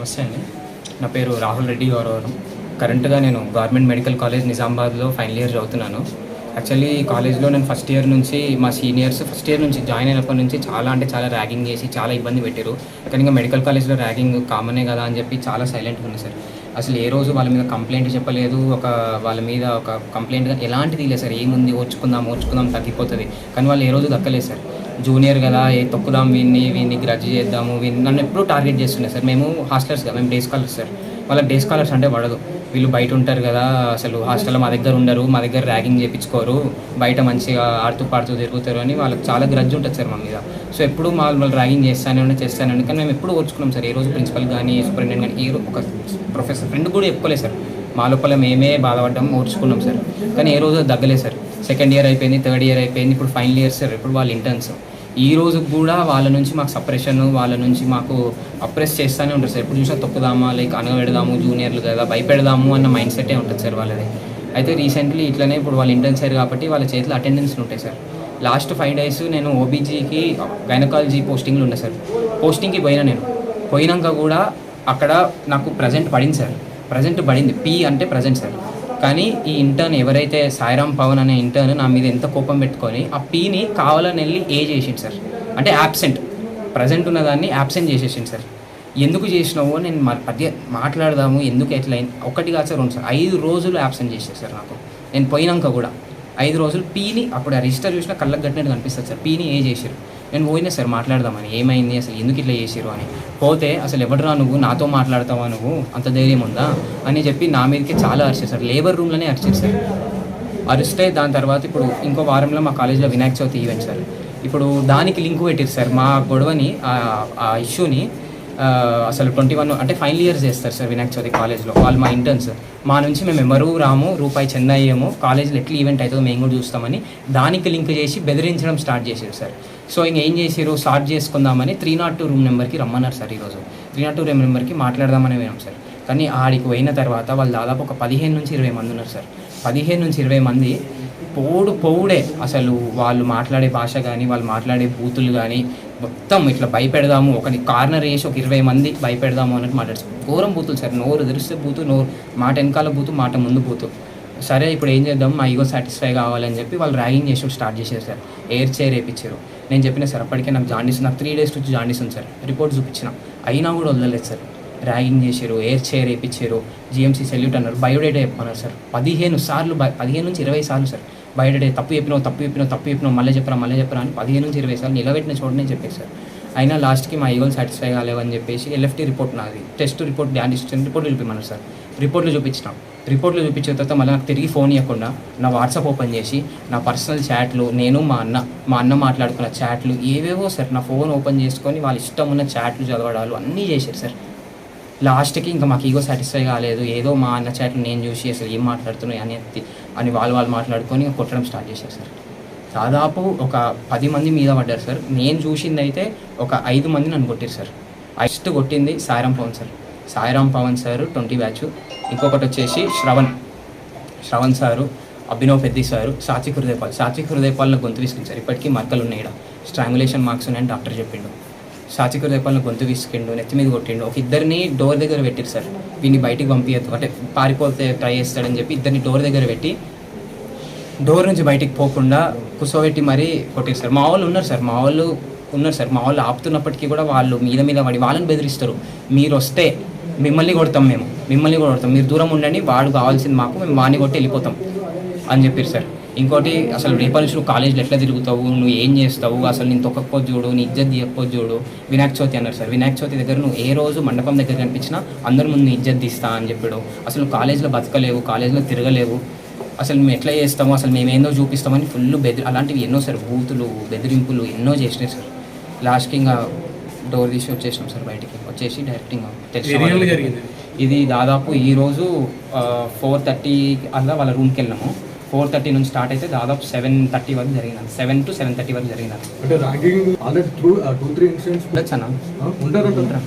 నమస్తే అండి. నా పేరు రాహుల్ రెడ్డి గౌరవరం కరెంట్గా నేను గవర్నమెంట్ మెడికల్ కాలేజ్ నిజామాబాద్లో ఫైనల్ ఇయర్ చదువుతున్నాను. యాక్చువల్లీ ఈ కాలేజ్లో నేను ఫస్ట్ ఇయర్ నుంచి మా సీనియర్స్ ఫస్ట్ ఇయర్ నుంచి జాయిన్ అయినప్పటి నుంచి చాలా అంటే చాలా ర్యాగింగ్ చేసి చాలా ఇబ్బంది పెట్టారు. కానీ ఇంకా మెడికల్ కాలేజ్లో ర్యాగింగ్ కామనే కదా అని చెప్పి చాలా సైలెంట్గా ఉంది సార్. అసలు ఏ రోజు వాళ్ళ మీద కంప్లైంట్ చెప్పలేదు. ఒక వాళ్ళ మీద ఒక కంప్లైంట్ ఎలాంటిది లేదు సార్. ఏముంది? ఓర్చుకుందాం ఓర్చుకుందాం తగ్గిపోతుంది. కానీ వాళ్ళు ఏ రోజు దక్కలేదు సార్. జూనియర్ కదా ఏ తొక్కుదాం వీన్ని వీన్ని గ్రడ్జ్ చేద్దాము వీన్ని నన్ను ఎప్పుడూ టార్గెట్ చేస్తుండే సార్. మేము హాస్టలర్స్గా మేము డే స్కాలర్స్ సార్. వాళ్ళకి డే స్కాలర్స్ అంటే పడదు. వీళ్ళు బయట ఉంటారు కదా అసలు హాస్టల్లో మా దగ్గర ఉండరు మా దగ్గర ర్యాగింగ్ చేయించుకోరు బయట మంచిగా ఆడుతూ పాడుతూ తిరుగుతారు అని వాళ్ళకి చాలా గ్రడ్జ్ ఉంటుంది సార్ మా మీద. సో ఎప్పుడు మా వాళ్ళు ర్యాగింగ్ చేస్తానే ఉండి చేస్తానే కానీ మేము ఎప్పుడు ఓర్చుకున్నాం సార్. ఏ రోజు ప్రిన్సిపల్ కానీ సూపరింటెండెంట్ కానీ ఏ రోజు ఒక ప్రొఫెసర్ ఫ్రెండ్ కూడా చెప్పుకోలేదు సార్. మా లోపల మేమే బాధపడ్డాం ఓర్చుకున్నాం సార్. కానీ ఏ రోజు దగ్గలేదు సార్. సెకండ్ ఇయర్ అయిపోయింది థర్డ్ ఇయర్ అయిపోయింది ఇప్పుడు ఫైనల్ ఇయర్ సార్. ఇప్పుడు వాళ్ళు ఇంటర్న్స్ ఈ రోజు కూడా వాళ్ళ నుంచి మాకు సపరేషన్ వాళ్ళ నుంచి మాకు అప్రెస్ చేస్తూనే ఉంటారు సార్. ఎప్పుడు చూసినా తొక్కుదామా లైక్ అనగబెడదాము జూనియర్లు కదా భయపెడదాము అన్న మైండ్ సెటే ఉంటుంది సార్ వాళ్ళది. అయితే రీసెంట్లీ ఇట్లనే ఇప్పుడు వాళ్ళు ఇంటర్న్స్ అయ్యారు కాబట్టి వాళ్ళ చేతిలో అటెండెన్స్ ఉంటాయి సార్. లాస్ట్ ఫైవ్ డేస్ నేను ఓబీజీకి గైనకాలజీ పోస్టింగ్లు ఉన్నాయి సార్. పోస్టింగ్కి పోయినా నేను. పోయినాక కూడా అక్కడ నాకు ప్రజెంట్ పడింది సార్. ప్రజెంట్ పడింది. పీ అంటే ప్రజెంట్ సార్. కానీ ఈ ఇంటర్న్ ఎవరైతే సాయిరామ్ పవన్ అనే ఇంటర్న్ నా మీద ఎంత కోపం పెట్టుకొని ఆ పీని కావాలని వెళ్ళి ఏ చేసిండు సార్. అంటే యాబ్సెంట్ ప్రజెంట్ ఉన్నదాన్ని యాబ్సెంట్ చేసేసిండు సార్. ఎందుకు చేసినావో నేను మ- మధ్య మాట్లాడదాము ఎందుకు ఎట్లా ఒకటి కాదు సార్ రెండు సార్. ఐదు రోజులు యాబ్సెంట్ చేశారు సార్ నాకు. నేను పోయినాక కూడా. ఐదు రోజులు పీని అప్పుడు ఆ రిజిస్టర్ చూసినా కళ్ళకు కట్టినట్టు కనిపిస్తుంది సార్. పీని ఏ చేశారు నేను పోయినా సార్ మాట్లాడదామని. ఏమైంది అసలు? ఎందుకు ఇట్లా చేసిరు అని. పోతే అసలు ఎవడరా నువ్వు? నాతో మాట్లాడతావా నువ్వు? అంత ధైర్యం ఉందా? అని చెప్పి నా మీదకి చాలా అరిచేశారు లేబర్ రూమ్లోనే అరిచేశారు అరిస్తే దాని తర్వాత ఇప్పుడు ఇంకో వారంలో మా కాలేజీలో వినాయక చవితి ఈవెంట్ సార్. ఇప్పుడు దానికి లింక్ పెట్టారు సార్ మా గొడవని ఆ- ఇష్యూని. అసలు ట్వంటీ వన్ అంటే ఫైనల్ ఇయర్స్ చేస్తారు సార్ వినాయక చవితి కాలేజ్లో వాళ్ళు మా ఇంటర్న్స్ మా నుంచి మేము ఎవరు రాము రూపాయి చెన్నై ఏము కాలేజ్లో ఎట్లా ఈవెంట్ అవుతుందో మేము కూడా చూస్తామని దానికి లింక్ చేసి బెదిరించడం స్టార్ట్ చేశారు సార్. సో ఇంక ఏం చేసారు స్టార్ట్ చేసుకుందామని త్రీ నాట్ టూ రూమ్ నెంబర్కి రమ్మన్నారు సార్ ఈరోజు. త్రీ నాట్ టూ రూమ్ నెంబర్కి మాట్లాడదామని పోయాం సార్. కానీ ఆడికి పోయిన తర్వాత వాళ్ళు దాదాపు ఒక పదిహేను నుంచి ఇరవై మంది ఉన్నారు సార్. పదిహేను నుంచి ఇరవై మంది పోడు పోవుడే. అసలు వాళ్ళు మాట్లాడే భాష కానీ వాళ్ళు మాట్లాడే బూతులు కానీ మొత్తం ఇట్లా భయపెడదాము. ఒకని కార్నర్ వేసి ఒక ఇరవై మంది భయపెడదాము అన్నట్టు మాట్లాడుతుంది ఘోరం బూతులు సార్. నోరు తెరిస్తే బూతు నోరు మాట వెనకాల బూతు మాట ముందు బూతు. సరే ఇప్పుడు ఏం చేద్దాం? మా ఈగో సాటిస్ఫై కావాలని చెప్పి వాళ్ళు ర్యాగింగ్ చేసి స్టార్ట్ చేశారు సార్. ఎయిర్ చైర్ వేయించారు నేను చెప్పిన సార్ అప్పటికే నాకు జాండీస్ నాకు త్రీ డేస్ నుంచి జాండీస్ ఉంది సార్. రిపోర్ట్ చూపించిన. అయినా కూడా వదలలేదు సార్. ర్యాగింగ్ చేశారు ఎయిర్ చైర్ వేయించారు జిఎంసీ సెల్యూట్ అన్నారు. బయోడేటా చెప్పన్నారు సార్. పదిహేను సార్లు బ- పదిహేను నుంచి ఇరవై సార్లు సార్. బయట తప్పు చెప్పినావు తప్పు చెప్పినావు తప్పు చెప్పినావు మళ్ళీ చెప్పరా మళ్ళీ చెప్పరా అని పదిహేను నుంచి ఇరవై సార్లు నిలబెట్టిన చోటనే చెప్పేశారు. సార్ అయినా లాస్ట్కి మా ఈగోలు సాటిస్ఫై కాలేవని చెప్పేసి ఎల్ఎఫ్టీ రిపోర్ట్ నాది. టెస్ట్ రిపోర్ట్ డాండీస్ రిపోర్ట్ చూపించమన్నారు సార్. రిపోర్ట్లు చూపించినాం. రిపోర్ట్లు చూపించిన తర్వాత మళ్ళీ నాకు తిరిగి ఫోన్ ఇవ్వకుండా నా వాట్సాప్ ఓపెన్ చేసి నా పర్సనల్ చాట్లు నేను మా అన్న మా అన్న మాట్లాడుకున్న చాట్లు ఏవేవో సార్ నా ఫోన్ ఓపెన్ చేసుకొని వాళ్ళ ఇష్టం ఉన్న చాట్లు చదవడాలు అన్నీ చేశారు సార్. లాస్ట్కి ఇంకా మాకు ఈగో సాటిస్ఫై కాలేదు. ఏదో మా అన్న చాట్లు నేను చూసి అసలు ఏం మాట్లాడుతున్నాయి అని అని వాళ్ళు వాళ్ళు మాట్లాడుకొని కొట్టడం స్టార్ట్ చేశారు సార్. దాదాపు ఒక పది మంది మీద పడ్డారు సార్. నేను చూసింది అయితే ఒక ఐదు మంది నన్ను కొట్టారు సార్. ఫస్ట్ కొట్టింది Sairam Pavan sir. Sairam Pavan sir twenty batch. ఇంకొకటి వచ్చేసి Shravan. Shravan sir Abhinav Peddi sir Satvik Hrudayapal. Satvik హృదయపాల్లో గొంతు విసిగించారు. ఇప్పటికీ మరకలు ఉన్నాయి స్ట్రాంగులేషన్ మార్క్స్ ఉన్నాయని డాక్టర్ చెప్పిండు. సాత్విక్ హృదయపాలను గొంతు విసికిండు నెత్తి మీద కొట్టిండు. ఒక ఇద్దరిని డోర్ దగ్గర పెట్టారు సార్. వీడిని బయటికి పంపించద్దు అంటే పారిపోతే ట్రై చేస్తాడని చెప్పి ఇద్దరిని డోర్ దగ్గర పెట్టి డోర్ నుంచి బయటికి పోకుండా కూర్చోబెట్టి మరీ కొట్టారు సార్. మా వాళ్ళు ఉన్నారు సార్. మా వాళ్ళు ఉన్నారు సార్. మా వాళ్ళు ఆపుతున్నప్పటికీ కూడా వాళ్ళు మీద మీద పడి వాళ్ళని బెదిరిస్తారు. మీరు వస్తే మిమ్మల్ని కొడతాం మేము. మిమ్మల్ని కూడా కొడతాం. మీరు దూరం ఉండండి. వాడు కావాల్సింది మాకు. మేము వాడిని కొట్టి వెళ్ళిపోతాం అని చెప్పారు సార్. ఇంకోటి అసలు రేపటి నుంచి నువ్వు కాలేజీలో ఎట్లా తిరుగుతావు? నువ్వు ఏం చేస్తావు? అసలు నేను తొక్కకపోతే చూడు నీ ఇజ్జత్ తీయకపోతే చూడు. వినాయక చవితి అన్నారు సార్. వినాయక చవితి దగ్గర నువ్వు ఏ రోజు మండపం దగ్గర కనిపించినా అందరి ముందు నీ ఇజ్జత్ తీస్తా అని చెప్పాడు. అసలు నువ్వు కాలేజీలో బతకలేవు కాలేజీలో తిరగలేవు. అసలు మేము ఎట్లా చేస్తామో అసలు మేము ఏందో చూపిస్తామని ఫుల్ బెదిరి అలాంటివి ఎన్నో సార్ బూతులు బెదిరింపులు ఎన్నో చేసినాయి సార్. లాస్ట్కి ఇంకా డోర్ తీసి వచ్చేసినాం సార్ బయటికి. వచ్చేసి డైరెక్ట్ ఇంకా తెలిసిన ఇది దాదాపు ఈ రోజు ఫోర్ థర్టీ అలా వాళ్ళ రూమ్కి వెళ్ళినాము ఫోర్ థర్టీ నుంచి స్టార్ట్ అయితే దాదాపు సెవెన్ థర్టీ వరకు జరిగినాను సెవెన్ టు సెవెన్ థర్టీ వరకు జరిగినాను అంటే ragging already two two three incidents ఉండొచ్చు అన్న ఉంటారా?